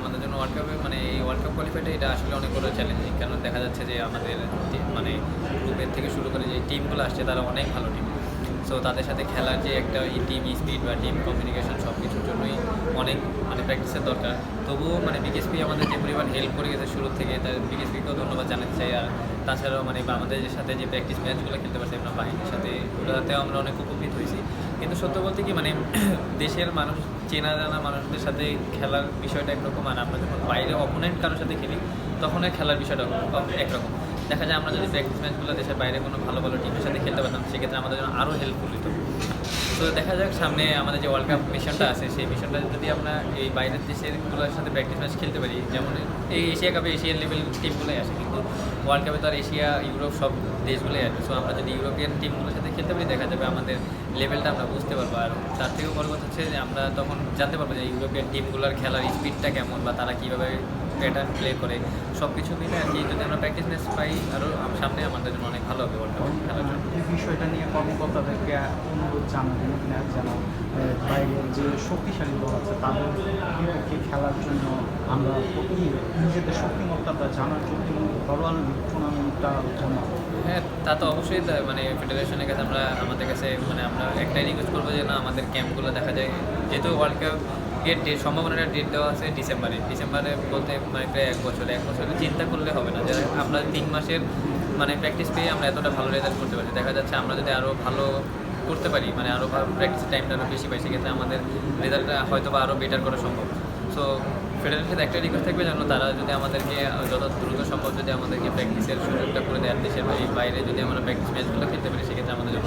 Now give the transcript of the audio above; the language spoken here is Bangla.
আমাদের জন্য ওয়ার্ল্ড কাপে মানে এই ওয়ার্ল্ড কাপ কোয়ালিফাইটা এটা আসলে অনেক বড় চ্যালেঞ্জিং কারণ দেখা যাচ্ছে যে আমাদের মানে গ্রুপের থেকে শুরু করে যে টিমগুলো আসছে, তারা অনেক ভালো টিম সো তাদের সাথে খেলার যে একটা ওই টিম স্পিড বা টিম কমিউনিকেশন সব কিছুর জন্যই অনেক মানে প্র্যাকটিসের দরকার। তবুও মানে বিকেএসপি আমাদের যে পরিমাণ হেল্প করে গেছে শুরু থেকে তার বিকেএসপিকেও ধন্যবাদ জানাতে চাই। আর তাছাড়াও মানে আমাদের সাথে যে প্র্যাকটিস ম্যাচগুলো খেলতে পারছি, আমরা বাহিনীর সাথে, ওটাতেও আমরা অনেক উপকৃত হয়েছি। কিন্তু সত্য বলতে কি মানে দেশের মানুষ, চেনা জানা মানুষদের সাথে খেলার বিষয়টা একরকম আর আমরা যখন বাইরে অপোনেন্ট কারোর সাথে খেলি, তখন খেলার বিষয়টা একরকম। দেখা যায় আমরা যদি প্র্যাকটিস ম্যাচগুলো দেশের বাইরে কোনো ভালো ভালো টিমের সাথে খেলতে পারতাম, সেক্ষেত্রে আমাদের জন্য আরও হেল্পফুল হতো তো দেখা যাক, সামনে আমাদের যে ওয়ার্ল্ড কাপ মিশনটা আছে, সেই মিশনটা যদি আমরা এই বাইরের দেশেরগুলোর সাথে প্র্যাকটিস ম্যাচ খেলতে পারি, যেমন এই এশিয়া কাপে এশিয়ান লেভেল টিমগুলোই আসে, কিন্তু ওয়ার্ল্ড কাপে তো আর এশিয়া ইউরোপ সব দেশগুলোই আসবে সো আমরা যদি ইউরোপিয়ান টিমগুলোর সাথে খেলতে পারি, দেখা যাবে আমাদের লেভেলটা আমরা বুঝতে পারব। আর তার থেকেও বড় কথা হচ্ছে যে আমরা তখন জানতে পারব যে ইউরোপিয়ান টিমগুলোর খেলার স্পিডটা কেমন বা তারা কীভাবে প্যাটার্ন প্লে করে। সব কিছু মিলে আর কি যদি আমরা প্র্যাকটিস ম্যাচ পাই আরও সামনে আমাদের জন্য অনেক ভালো হবে ওয়ার্ল্ড কাপ খেলার জন্য। এই বিষয়টা নিয়ে কর্মকর্তাদেরকে অনুরোধ জানাবেন কিনা যেন আহ, বাইরের যে শক্তিশালী দল আছে তাদের বিপক্ষে খেলার জন্য আমরা নিজেদের শক্তিমত্তাটা জানার জন্য ঘরোয়া হ্যাঁ তা তো অবশ্যই মানে ফেডারেশনের কাছে আমরা, আমাদের কাছে মানে আমরা একটাই রিকোয়েস্ট করব যে না, আমাদের ক্যাম্পগুলো দেখা যায়। যেহেতু ওয়ার্ল্ড কাপ ডেট ডেট সম্ভাবনাটা ডেট দেওয়া আছে ডিসেম্বরে। ডিসেম্বরে বলতে মানে প্রায় এক বছর, এক বছরে চিন্তা করলে হবে না। যে আমরা তিন মাসের মানে প্র্যাকটিস পেয়ে আমরা এতটা ভালো রেজাল্ট করতে পারি। দেখা যাচ্ছে আমরা যদি আরও ভালো করতে পারি মানে আরও প্র্যাকটিসের টাইমটা আরও বেশি পাই, সেক্ষেত্রে আমাদের রেজাল্টটা হয়তো বা আরও বেটার করা সম্ভব। সো ফেডারেশনের সাথে একটা রিকোয়েস্ট থাকবে যেন তারা যদি আমাদেরকে যত দ্রুত সম্ভব যদি আমাদেরকে প্র্যাকটিসের সুযোগটা করে দেয় দেশের বাইরে যদি আমরা প্র্যাকটিস ম্যাচগুলো খেলতে পারি, সেক্ষেত্রে আমাদের জন্য